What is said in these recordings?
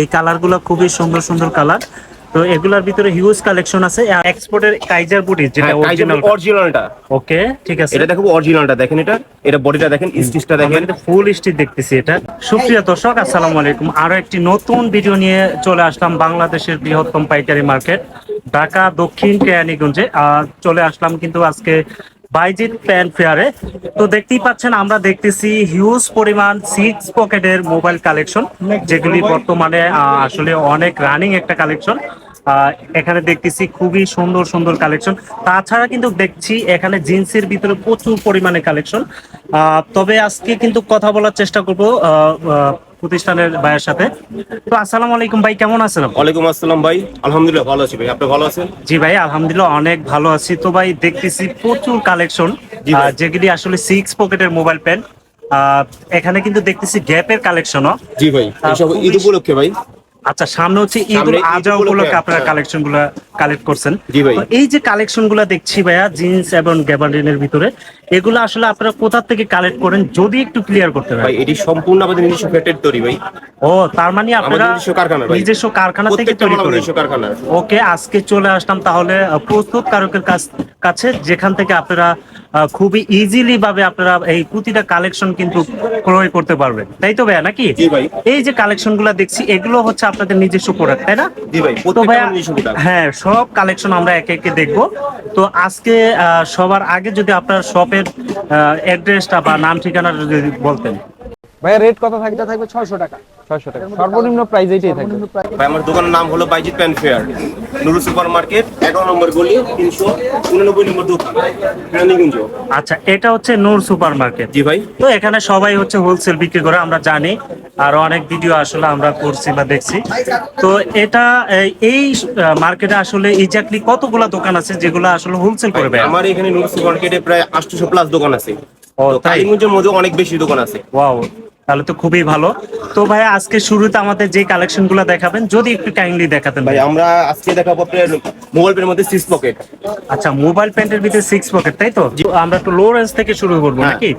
এই কালারগুলো খুবই সুন্দর সুন্দর কালার। তো এগুলার ভিতরে হিউজ কালেকশন আছে। এক্সপোর্টের কাইজার বুটি যেটা হ্যাঁ অরিজিনাল অরিজিনালটা ওকে ঠিক আছে। এটা দেখো অরিজিনালটা দেখেন এটা। এটা বডিটা দেখেন স্টিচটা দেখেন। ফুল স্টিচ দেখতেছি এটা। সুপ্রিয় দর্শক আসসালামু আলাইকুম। আরও একটি নতুন ভিডিও নিয়ে চলে আসলাম বাংলাদেশের বৃহত্তম পাইকারি মার্কেট ঢাকা দক্ষিণ কেরানীগঞ্জে। আহ, চলে আসলাম কিন্তু আজকে বাইজিৎ প্যান ফেয়ারে তো দেখতেই পাচ্ছেন, আমরা দেখতেছি হিউজ পরিমাণ সিক্স পকেটের মোবাইল কালেকশন যেগুলি বর্তমানে আসলে অনেক রানিং একটা কালেকশন এখানে দেখতেছি খুবই সুন্দর সুন্দর কালেকশন তাছাড়া কিন্তু দেখছি এখানে জিন্সের ভিতরে প্রচুর পরিমাণে কালেকশন তবে আজকে কিন্তু কথা বলার চেষ্টা করব প্রতিষ্ঠানের ভাইয়ের সাথে। তো আসসালামু আলাইকুম ভাই কেমন আছেন? ওয়ালাইকুম আসসালাম ভাই। আলহামদুলিল্লাহ ভালো আছি ভাই। আপনি ভালো আছেন? জি ভাই আলহামদুলিল্লাহ অনেক ভালো আছি। তো ভাই দেখতেছি প্রচুর কালেকশন যেগুলি আসলে সিক্স পকেটের মোবাইল পেন এখানে কিন্তু দেখতেছি গ্যাপের কালেকশনও জি ভাই ঈদ উপলক্ষে ভাই। আচ্ছা সামনে হচ্ছে ঈদ আজহা উপলক্ষে, আপনারা হ্যাঁ। কালেক্ট করছেন। এই যে কালেকশনগুলা দেখছি ভাইয়া জিন্স এবং গ্যাবার্ডিনের ভিতরে এগুলো আসলে আপনারা কোথা থেকে কালেক্ট করেন? যদি একটু ক্লিয়ার করতে ভাই পারেন এটি সম্পূর্ণ আমাদের নিজস্ব ফ্যাটের তৈরি ভাই। ও তার মানে আপনারা নিজস্ব কারখানা ভাই। নিজস্ব কারখানা থেকে তৈরি করেন। নিজস্ব কারখানা। ওকে আজকে চলে আসলাম তাহলে প্রস্তুত কারকের কাছ কাছে যেখান থেকে আপনারা খুবই ইজিলি ভাবে আপনারা এই প্রতিটা কালেকশন কিন্তু ক্রয় করতে পারবেন। তাই তো ভাইয়া নাকি? জি ভাই। এই যে কালেকশনগুলা দেখছি এগুলো হচ্ছে আপনাদের নিজস্ব প্রোডাক্ট তাই না? জি ভাই তো ভাইয়া। হ্যাঁ সব কালেকশন আমরা একে একে দেখব। তো আজকে আহ, সবার আগে যদি আপনার শপের অ্যাড্রেসটা বা নাম ঠিকানা যদি বলতেন। ভাইয়া রেট কত থাকবে থাকবে ছয়শো টাকা। ছয়শো টাকা। সর্বনিম্ন প্রাইস এইটাই থাকবে। ভাই আমার দোকানের নাম হলো বাইজিৎ প্যান ফেয়ার। নুরু সুপার মার্কেট এগারো নম্বর গলি তিনশো উননব্বই নম্বর দোকান রানীগঞ্জ আচ্ছা এটা হচ্ছে নূর সুপার মার্কেট জি ভাই। তো এখানে সবাই হচ্ছে হোলসেল বিক্রি করে আমরা জানি। আর অনেক ভিডিও আসলে আমরা করছি বা দেখছি। তো এটা এই- মার্কেটে আসলে এক্স্যাক্টলি কতগুলা দোকান আছে যেগুলো আসলে হোলসেল করে ভাইয়া? আমার এখানে নুরু সুপার মার্কেটে প্রায় আটশোশো প্লাস দোকান আছে। ও, তাই? মধ্যে অনেক বেশি দোকান আছে। ওয়াও তাহলে তো খুবই ভালো। তো ভাই আজকে শুরুতে আমাদের যে কালেকশনগুলো দেখাবেন যদি একটু কাইন্ডলি দেখাতেন ভাই আমরা আজকে দেখাবো আপনার মোবাইল পের মধ্যে সিক্স পকেট আচ্ছা মোবাইল প্যান্টের ভিতরে সিক্স পকেট তাই তো? আমরা একটু লো রেঞ্জ থেকে শুরু করব হ্যাঁ। নাকি?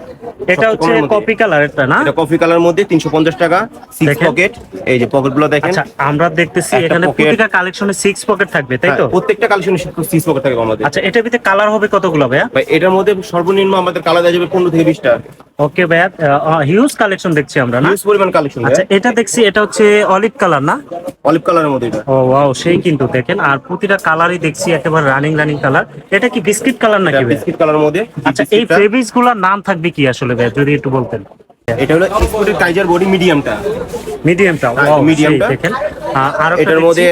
এটা হচ্ছে কপি কালার এটা না? এটা কফি কালার মধ্যে তিনশো পঞ্চাশ টাকা সিক্স পকেট এই যে দেখেন। আচ্ছা আমরা দেখতেছি এখানে কালেকশনে সিক্স পকেট থাকবে তাই হ্যাঁ, তো? প্রত্যেকটা কালেকশন সিক্স পকেট থাকবে আমাদের। আচ্ছা এটার ভিতরে কালার হবে কতগুলো ভাইয়া? ভাই এটার মধ্যে সর্বনিম্ন আমাদের কালার দেওয়া যাবে পনেরো থেকে বিশটা। ওকে ভাইয়া হিউজ কালেকশন দেখছি আমরা না? হিউজ পরিমাণ কালেকশন আচ্ছা এটা দেখছি এটা হচ্ছে অলিভ কালার না? অলিভ কালারের মধ্যে এটা। ও ওয়াও সেই কিন্তু দেখেন। আর প্রতিটা কালারই দেখছি একেবারে রানিং রানিং কালার এটা কি বিস্কিট কালার নাকি বিস্কিট কালার মধ্যে। আচ্ছা এই। ফেব্রিক্সগুলার নাম থাকবে কি আসলে? যদি একটু বলতেন। এটা হলো স্পোর্টের কাইজার বডি মিডিয়ামটা। মিডিয়ামটা হ্যাঁ, ওয়াও দেখেন। আর এটার মধ্যে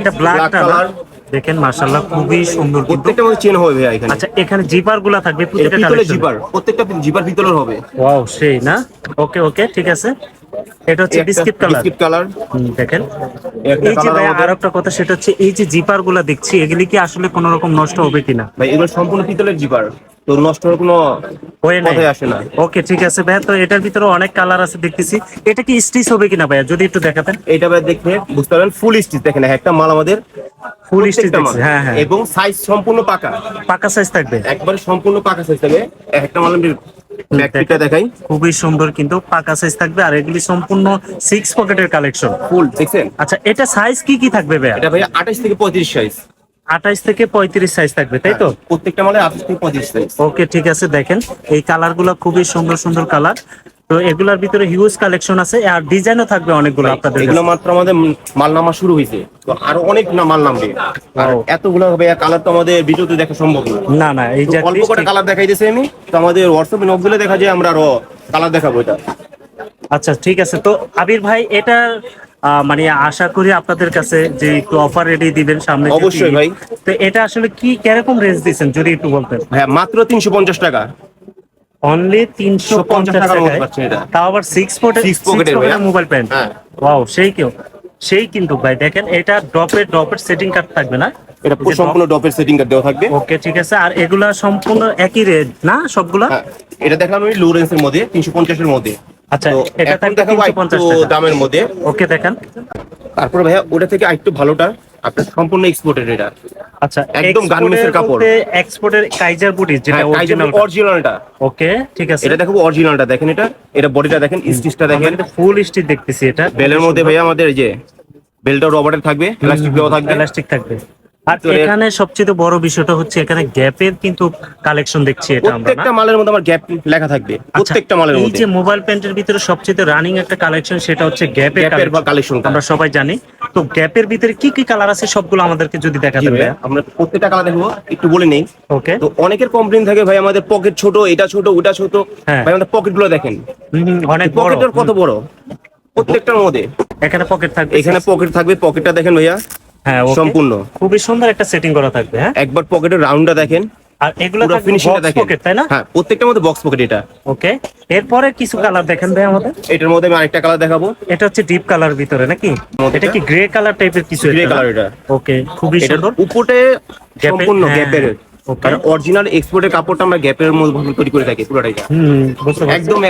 এটা ব্ল্যাক কালার দেখেন মাশাআল্লাহ খুবই সুন্দর প্রত্যেকটা মধ্যে চেন হবে এখানে। আচ্ছা এখানে জিপারগুলা থাকবে কালেকশন জিপার প্রত্যেকটা জিপার পিতলের হবে। ওয়াও সেই না? ওকে ওকে ঠিক আছে। এটা হচ্ছে বিস্কিট কালার বিস্কিট কালার দেখেন। এই যে ভাই আর একটা কথা সেটা হচ্ছে এই যে জিপারগুলা দেখছি এগুলি কি আসলে কোন রকম নষ্ট হবে কিনা? ভাই এগুলো সম্পূর্ণ পিতলের জিপার তো নষ্ট হওয়ার কোনো কথাই আসে না। ওকে ঠিক আছে ভাইয়া তো এটার ভিতরে অনেক কালার আছে দেখতেছি। এটা কি স্টিচ হবে কিনা ভাইয়া? যদি একটু দেখাতেন। এটা ভাই দেখে বুঝতে পারবেন ফুল স্টিচ দেখেন একটা মাল আমাদের ফুল স্টিচ হ্যাঁ হ্যাঁ। এবং সাইজ সম্পূর্ণ পাকা। পাকা সাইজ থাকবে। একবারে সম্পূর্ণ পাকা সাইজ থাকবে। একটা মাল আমি ব্যাকপিকটা দেখাই। খুবই সুন্দর কিন্তু পাকা সাইজ থাকবে আর এগুলি সম্পূর্ণ সিক্স পকেটের কালেকশন ফুল দেখছেন? আচ্ছা এটা সাইজ কি কি থাকবে ভাই এটা ভাই আঠাশ থেকে পঁয়ত্রিশ সাইজ আঠাইশ থেকে পঁয়ত্রিশ সাইজ থাকবে তাই তো? প্রত্যেকটা মালে আঠাশ থেকে পঁয়ত্রিশ সাইজ ওকে ঠিক আছে দেখেন এই কালারগুলো খুবই সুন্দর সুন্দর কালার তো এগুলার ভিতরে হিউজ কালেকশন আছে আর ডিজাইনও থাকবে অনেকগুলো আপনাদের এগুলো মাত্র আমাদের মাল নামা শুরু হয়েছে। তো আরও অনেক না মাল নামবে আর এতগুলো হবে কালার তো আমাদের ভিডিওতে দেখা সম্ভব না। না এই যে অল্প করে কালার দেখাইতেছি আমি। তো আমাদের হোয়াটসঅ্যাপে নক দিলে দেখা যায় আমরা আরও কালার দেখাবো এটা। আচ্ছা ঠিক আছে। তো আবির ভাই এটা মানে আশা করি আপনাদের কাছে যে একটু অফার রেডি দিবেন সামনে অবশ্যই ভাই। তো এটা আসলে কি কীরকম রেঞ্জ দিচ্ছেন যদি একটু বলতেন? হ্যাঁ মাত্র তিনশো পঞ্চাশ টাকা। অনলি তিনশো পঞ্চাশ টাকার পাচ্ছেন এটা। তাও আবার six pocket Six pocket mobile pant. Wow সেই কেউ সেই কিন্তু ভাই দেখেন এটা ড্রপের ড্রপের সেটিং কার্ড থাকবে না? এটা পুরো সম্পূর্ণ ডপের সেটিং কার্ড দেওয়া থাকবে। ওকে ঠিক আছে। আর এগুলা সম্পূর্ণ একই রেট না সবগুলা? হ্যাঁ এটা দেখলাম আমি লো রেঞ্জের মধ্যে তিনশো পঞ্চাশের মধ্যে। আচ্ছা এটা থাকবে দেখাবো তিনশো পঞ্চাশ একটু টাকা। দামের মধ্যে। ওকে দেখেন। তারপরে ভাইয়া ওটা থেকে আরেকটু ভালোটা। আপনার সম্পূর্ণ এক্সপোর্টেড এটা। আচ্ছা একদম গার্মেন্টসের কাপড়। এক্সপোর্টের কাইজার বুটি যেটা হ্যাঁ অরিজিনাল অরিজিনালটা ওকে ঠিক আছে। এটা দেখো অরিজিনালটা দেখেন এটা। এটা বডিটা দেখেন স্টিচটা দেখেন। ফুল স্টিচ দেখতেছি এটা। বেলের মধ্যে ভাইয়া আমাদের যে বেলটা রবারের থাকবে প্লাস্টিক দেওয়া থাকবে। প্লাস্টিক থাকবে। আর এখানে সবচেয়ে বড় বিষয়টা হচ্ছে এখানে গ্যাপের কিন্তু কালেকশন দেখছি এটা আমরা। প্রত্যেকটা মালের মধ্যে আমার গ্যাপ লেখা থাকবে প্রত্যেকটা মালের আচ্ছা, এই মধ্যে। যে মোবাইল প্যান্টের ভিতরে সবচেয়ে রানিং একটা কালেকশন সেটা হচ্ছে গ্যাপের কালেকশন আমরা সবাই জানি। তো গ্যাপের ভিতরে কি কি কালার আছে সবগুলো আমাদেরকে যদি দেখাতে ভাই আমরা প্রত্যেকটা কালার দেখব একটু বলে নেই। ওকে। তো অনেকের কমপ্লেন থাকে ভাই আমাদের পকেট ছোট এটা ছোট ওটা ছোট। হ্যাঁ। ভাই আমাদের পকেটগুলো দেখেন। অনেক পকেটের কত বড়? প্রত্যেকটার মধ্যে। এখানে পকেট থাকবে। এখানে পকেট থাকবে পকেটটা দেখেন ভাইয়া। হ্যাঁ সম্পূর্ণ। খুবই সুন্দর একটা সেটিং করা থাকবে হ্যাঁ? একবার পকেটের রাউন্ডটা দেখেন। আর এগুলো থাকবে ফিনিশিংটা দেখেন। পকেট তাই না? হ্যাঁ প্রত্যেকটার মধ্যে বক্স পকেট এটা। ওকে। এরপরে কিছু কালার দেখেন ভাই আমাদের। এটার মধ্যে আমি আরেকটা কালার দেখাবো। এটা হচ্ছে ডিপ কালার ভিতরে নাকি? এটা কি গ্রে কালার টাইপের কিছু গ্রে কালার এটা। ওকে খুবই সুন্দর। উপরে সম্পূর্ণ গ্যাপের. কারণ অরিজিনাল এক্সপোর্টের কাপড়টা আমরা গ্যাপের মধ্যে তৈরি করে থাকি পুরোটাই। একদম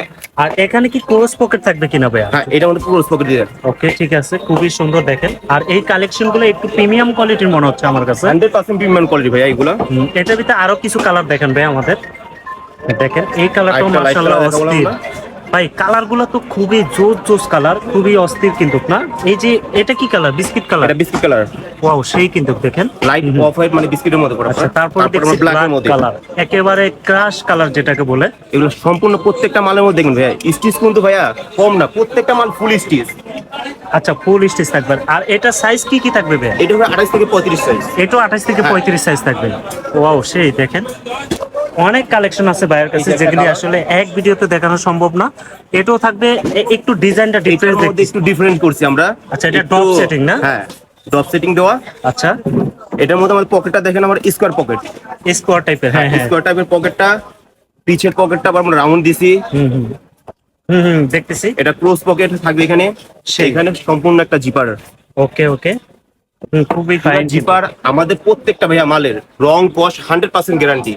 আর এখানে কি ক্রস পকেট থাকবে কিনা ভাইয়া? হ্যাঁ এটা আমাদের ক্রস পকেট দিয়ে ওকে ঠিক আছে খুবই সুন্দর দেখেন। আর এই কালেকশনগুলো একটু প্রিমিয়াম কোয়ালিটির মনে হচ্ছে আমার কাছে। হান্ড্রেড পার্সেন্ট প্রিমিয়াম কোয়ালিটি ভাই এইগুলা এটার ভিতরে আরও কিছু কালার দেখেন ভাই আমাদের। দেখেন এই কালারটাও মাশাআল্লাহ অস্থির। ভাই কালারগুলো তো খুবই জোর জোস কালার খুবই অস্থির কিন্তু না? এই যে এটা কি কালার? Biscuit colour? এটা বিস্কিট কালার। ওয়াও সেই কিন্তু দেখেন। লাইট অফ হোয়াইট মানে বিস্কিটের মধ্যে পড়া আচ্ছা তারপরে দেখছি ব্ল্যাক এর মধ্যে। কালার। একেবারে ক্রাশ কালার যেটাকে বলে। এগুলো সম্পূর্ণ প্রত্যেকটা মালের মধ্যে দেখুন ভাইয়া। স্টিচ কিন্তু ভাইয়া কম না প্রত্যেকটা মাল ফুল স্টিচ আচ্ছা ফুল স্টিচ থাকবে। আর এটা সাইজ কি কি থাকবে ভাই এটা হবে আঠাশ থেকে পঁয়ত্রিশ সাইজ এটাও আঠাশ থেকে হ্যাঁ। পঁয়ত্রিশ সাইজ থাকবে। ওয়াও সেই দেখেন। অনেক কালেকশন আছে ভাইয়ের কাছে যেগুলি আসলে এক ভিডিওতে দেখানো সম্ভব না। এটাও থাকবে একটু ডিজাইনটা এটার ডিফারেন্স একটু ডিফারেন্ট করছি আমরা। আচ্ছা, এটা drop setting না? হ্যাঁ ড্রপ সেটিং দেওয়া। আচ্ছা। এটার মধ্যে আমাদের পকেটটা দেখেন আমার স্কোয়ার পকেট স্কোয়ার টাইপের হ্যাঁ হ্যাঁ স্কোয়ার টাইপের পকেটটা পিছের পকেটটা আবার আমরা রাউন্ড দিছি। হুম হুম। হুম দেখতেছি। এটা ক্লোজ পকেট থাকবে এখানে। সেই। এখানে সম্পূর্ণ একটা জিপার ওকে ওকে। খুবই ফাইন জিপার আমাদের প্রত্যেকটা ভাইয়া মালের রং কস হান্ড্রেড পার্সেন্ট গ্যারান্টি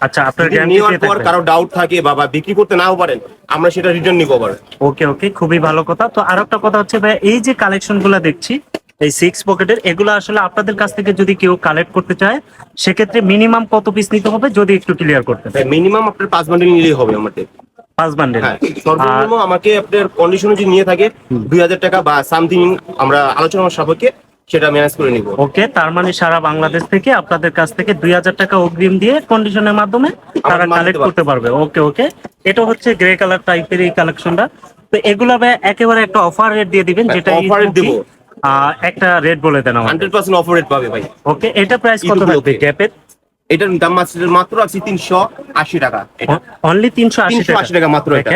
আচ্ছা আপনার নেওয়ার পর কারও ডাউট থাকে বা বা বিক্রি করতে নাও পারেন আমরা সেটা রিটার্ন নিবো আবার। ওকে ওকে খুবই ভালো কথা। তো আর একটা কথা হচ্ছে ভাই এই যে কালেকশনগুলো দেখছি এই সিক্স পকেটের এগুলো আসলে আপনাদের কাছ থেকে যদি কেউ কালেক্ট করতে চায় সেক্ষেত্রে মিনিমাম কত পিস নিতে হবে যদি একটু ক্লিয়ার করতে মিনিমাম আপনার পাঁচ বান্ডেল নিলেই হবে আমাদের। পাঁচ বান্ডেল হ্যাঁ সর্বনিম্ন আমাকে আপনার কন্ডিশনে যদি নিয়ে থাকে দুই হাজার টাকা বা সামথিং আমরা আলোচনার সাপেক্ষে সেটা ম্যানেজ করে নিব। ওকে তার মানে সারা বাংলাদেশ থেকে আপনাদের কাছ থেকে দুই হাজার টাকা অগ্রিম দিয়ে কন্ডিশনের মাধ্যমে তারা কালেক্ট করতে পারবে। ওকে ওকে। এটা হচ্ছে গ্রে কালার টাইপের এই কালেকশনটা তো এগুলা একেবারে একটা অফার রেট দিয়ে দিবেন হ্যাঁ, যেটা rate ঈদমুখী। একটা রেট বলে দেন আমাদের। অফার রেট পাবে ভাই। ওকে এটা প্রাইস কত থাকবে? গ্যাপের এটার দাম মাত্র- আছে তিনশো আশি টাকা অনলি তিনশো আশি টাকা। মাত্র এটা।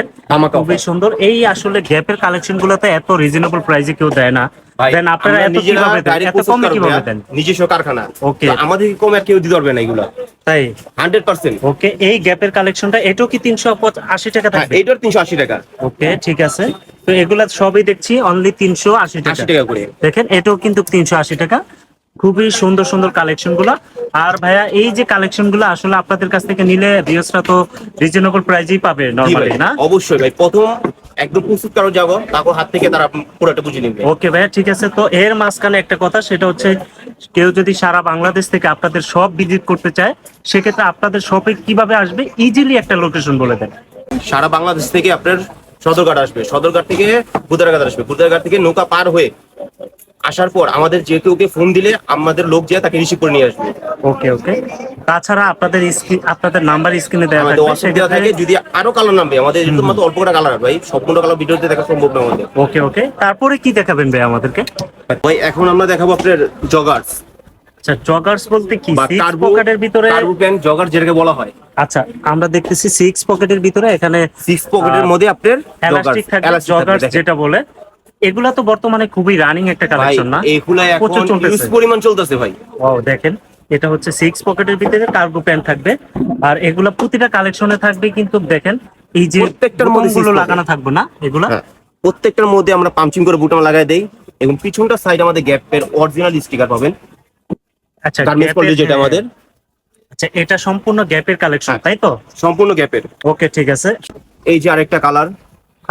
খুবই সুন্দর। এই আসলে গ্যাপের কালেকশন গুলোতে এত রিজনেবল প্রাইসে কেউ দেয় না। দেন আপনারা এত কীভাবে দেন? এত কমে কীভাবে দেন? নিজস্ব কারখানা। Okay. আমাদের কম আর কেউ দিতে পারবে না এগুলো। তাই? Hundred percent. ওকে এই গ্যাপের কালেকশনটা এটাও কি তিনশো আশি টাকা হ্যাঁ থাকবে? এইটার তিনশো আশি টাকা। ওকে ঠিক আছে। তো এগুলা সবই দেখছি অনলি তিনশো আশি টাকা। আশি টাকা করে। দেখেন এটাও কিন্তু তিনশো আশি টাকা। খুবই সুন্দর সুন্দর কালেকশনগুলা আর ভাইয়া এই যে কালেকশনগুলো আসলে আপনাদের কাছ থেকে নিলে ভিউসরা তো রিজনেবল প্রাইজেই পাবে নর্মালি না? অবশ্যই ভাই। প্রথম একদম প্রস্তুত কারও যাব তারপর হাত থেকে তারা পুরোটা বুঝে নিবে। ওকে ভাইয়া ঠিক আছে। তো এর মাঝখানে একটা কথা সেটা হচ্ছে কেউ যদি সারা বাংলাদেশ থেকে আপনাদের সব ভিজিট করতে চায় সেক্ষেত্রে আপনাদের শপে কীভাবে আসবে? ইজিলি একটা লোকেশন বলে দেন। সারা বাংলাদেশ থেকে আপনার সদরঘাট আসবে। সদরঘাট থেকে বুদারঘাট আসবে। বুদারঘাট থেকে নৌকা পার হয়ে আসার পর আমাদের যে কেউকে ফোন দিলে আমাদের লোক যে তাকে রিসিভ করে নিয়ে আসবে। ওকে ওকে তাছাড়া আপনাদের স্ক্রিন আপনাদের নাম্বার স্ক্রিনে দেওয়া থাকবে হোয়াটসঅ্যাপ দেওয়া থাকে যদি আরও কালার নামবে আমাদের এরকম মাত্র অল্প কটা কালার ভাই সম্পূর্ণ কালার ভিডিওতে দেখা সম্ভব না আমাদের। ওকে ওকে তারপরে কি দেখাবেন ভাই আমাদেরকে? ভাই এখন আমরা দেখাবো আপনার জগার্স আচ্ছা জগার্স বলতে কি? সিক্স পকেটের ভিতরে টার্বো প্যান্ট জগার যেটাকে বলা হয়। আচ্ছা আমরা দেখতেছি সিক্স পকেটের ভিতরে এখানে সিক্স পকেটের মধ্যে আপনার এলাস্টিক থাকবে জগার্স যেটা বলে। এগুলা তো বর্তমানে খুবই রানিং একটা কালেকশন না? এগুলা এখন। ইউজ পরিমাণ চলতেছে ভাই। ও দেখেন এটা হচ্ছে সিক্স পকেটের ভিতরে কার্গো প্যান্ট থাকবে। আর এগুলা প্রতিটা কালেকশনে থাকবে কিন্তু দেখেন এই যে প্রত্যেকটার মধ্যে গুলো লাগানো থাকবে না এগুলা? হ্যাঁ প্রত্যেকটার মধ্যে আমরা পাম্পিং করে বুটাম লাগাই দেই এবং পিছনটা সাইড আমাদের গ্যাপের অরিজিনাল স্টিকার পাবেন। আচ্ছা যেটা আমাদের। আচ্ছা এটা সম্পূর্ণ গ্যাপের কালেকশন। তাই তো? সম্পূর্ণ গ্যাপের ওকে ঠিক আছে। এই যে আরেকটা কালার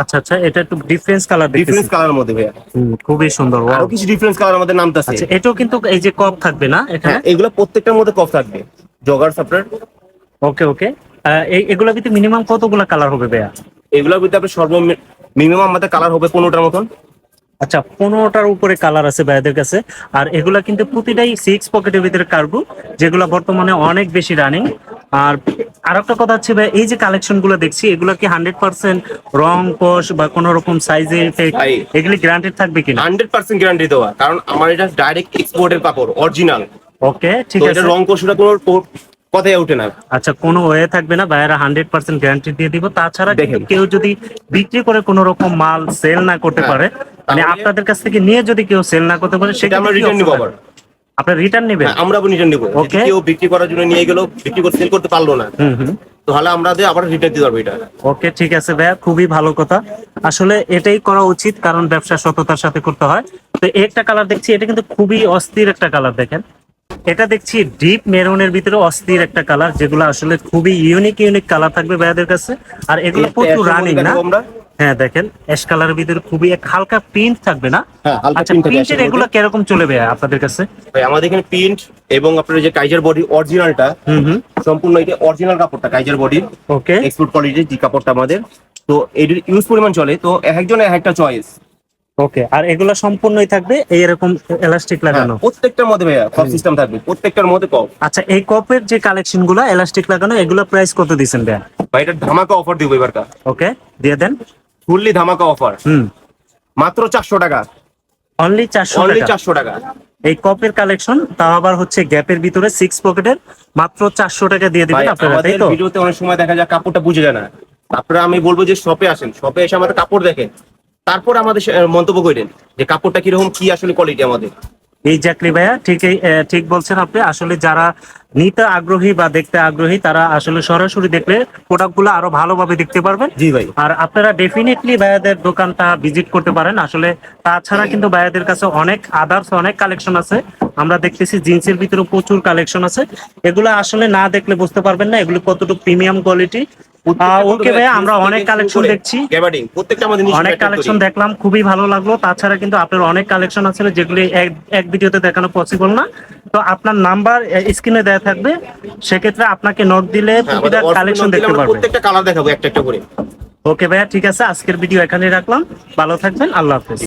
আচ্ছা আচ্ছা এটা একটু ডিফারেন্স কালার ডিফারেন্স কালারের মধ্যে ভাইয়া। খুবই সুন্দর। আরও কিছু ডিফারেন্স কালার আমাদের নামতাছে আচ্ছা এটাও কিন্তু এই যে কপ থাকবে না এখানে? হ্যাঁ এগুলো প্রত্যেকটার মধ্যে কফ থাকবে। জগার্স আপনার ওকে ওকে এই এগুলা কিন্তু মিনিমাম কতগুলা কালার হবে ভাইয়া? এগুলোর ভিতরে আপনার সর্ব মিনিমাম আমাদের কালার হবে পনেরোটার মতন। আচ্ছা পনেরোটার উপরে কালার আছে ভাইদের কাছে। আর এগুলা কিন্তু প্রতিটাই সিক্স পকেটের ভিতরে কার্গো যেগুলো বর্তমানে অনেক বেশি রানিং আর আর একটা কথা হচ্ছে ভাই এই যে কালেকশনগুলো দেখছি এগুলো কি হান্ড্রেড পার্সেন্ট রং কোষ বা কোনো রকম সাইজের এগুলি গ্যারান্টেড থাকবে কিনা? হান্ড্রেড পার্সেন্ট গ্যারান্টি দেওয়া। কারণ আমার এটা ডাইরেক্ট এক্সপোর্টের কাপড় অরিজিনাল ওকে ঠিক আছে। রং কোষটা কোনো কথাই ওঠে না। আচ্ছা কোনো ওয়ে থাকবে না ভাইয়ারা হান্ড্রেড পার্সেন্ট গ্যারান্টি দিয়ে দিব। তাছাড়া। কেউ যদি বিক্রি করে কোনো রকম মাল সেল না করতে হ্যাঁ, পারে মানে আপনাদের কাছ থেকে নিয়ে যদি কেউ সেল না করতে পারে সেটা আমরা রিটার্ন নিবো আবার। আপনার রিটার্ন নেবেন? হ্যাঁ, আমরা রিটার্ন নিবো। Okay. কেউ বিক্রি করার জন্য নিয়ে গেল বিক্রি করে সেল করতে পারল না তাহলে আমরা দিয়ে আবার রিটার্ন দিতে পারব এটা। ওকে ঠিক আছে ভাইয়া খুবই ভালো কথা। আসলে এটাই করা উচিত কারণ ব্যবসা সততার সাথে করতে হয়। তো একটা কালার দেখছি এটা কিন্তু খুবই অস্থির একটা কালার দেখেন। এটা দেখছি ডিপ মেরুনের ভিতরে অস্থির একটা কালার যেগুলো আসলে খুবই ইউনিক ইউনিক কালার থাকবে ভাইয়াদের কাছে। আর এগুলো প্রচুর রানিং না? আমরা? হ্যাঁ দেখেন অ্যাশ কালারের ভিতরে খুবই এক হালকা প্রিন্ট থাকবে না। হ্যাঁ, আচ্ছা প্রিন্টের এগুলো কীরকম চলে ভাইয়া আপনাদের কাছে? ভাই আমাদের এখানে প্রিন্ট এবং আপনার যে কাইজার বডি অরিজিনালটা সম্পূর্ণ এটা অরিজিনাল কাপড়টা কাইজার বডির ওকে এক্সপোর্ট কোয়ালিটির যে কাপড়টা আমাদের। তো এটির ইউজ পরিমাণ চলে তো এক একজনের এক একটা চয়েস ওকে আর এগুলো সম্পূর্ণই থাকবে এইরকম এলাস্টিক লাগানো? প্রত্যেকটার মধ্যে ভাইয়া কপ সিস্টেম থাকবে প্রত্যেকটার মধ্যে কপ আচ্ছা এই কপের যে কালেকশনগুলো এলাস্টিক লাগানো এগুলো প্রাইস কত দিচ্ছেন ভাইয়া? ভাই এটা ধামাকা অফার দিব এবার ওকে দিয়ে দেন। ফুললি ধামাকা অফার। হুম। মাত্র চারশো টাকা। অনলি চারশো অনলি চারশো টাকা। এই কপের কালেকশন তাও আবার হচ্ছে গ্যাপের ভিতরে সিক্স পকেটের মাত্র চারশো টাকা দিয়ে দিবেন আপনারা তাই তো? ভিডিওতে অনেক সময় দেখা যায় কাপড়টা বুঝে যায় না। তারপরে আমি বলব যে শপে আসেন। শপে এসে আমাদের কাপড় দেখেন। তারপর আমাদের মন্তব্য করেন যে কাপড়টা কীরকম কি আসলে কোয়ালিটি আমাদের। এই চাকরি ভাইয়া ঠিকই ঠিক বলছেন আপনি। আসলে যারা নিতে আগ্রহী বা দেখতে আগ্রহী তারা আসলে সরাসরি দেখলে প্রোডাক্টগুলো আরও ভালোভাবে দেখতে পারবেন। জি ভাই। আর আপনারা ডেফিনেটলি ভাইয়াদের দোকানটা ভিজিট করতে পারেন। আসলে তাছাড়া কিন্তু ভাইয়াদের কাছে অনেক আদার্স অনেক কালেকশন আছে। আমরা দেখতেছি জিন্সের ভিতরে প্রচুর কালেকশন আছে। এগুলো আসলে না দেখলে বুঝতে পারবেন না। এগুলো কতটুকু প্রিমিয়াম কোয়ালিটি ওকে ভাইয়া আমরা অনেক কালেকশন দেখছি। অনেক কালেকশন দেখলাম খুবই ভালো লাগল। তাছাড়া কিন্তু আপনার অনেক কালেকশন আছে যেগুলি এক ভিডিওতে দেখানো পসিবল না। তো আপনার নাম্বার স্ক্রিনে দেওয়া থাকবে। সেক্ষেত্রে আপনাকে নক দিলে হ্যাঁ, প্রতিটা কালেকশন দিলে দেখতে পারবেন প্রত্যেকটা কালার দেখাবো একটা একটা করে। ওকে ভাইয়া ঠিক আছে। আজকের ভিডিও এখানেই রাখলাম। ভালো থাকবেন। আল্লাহ হাফেজ।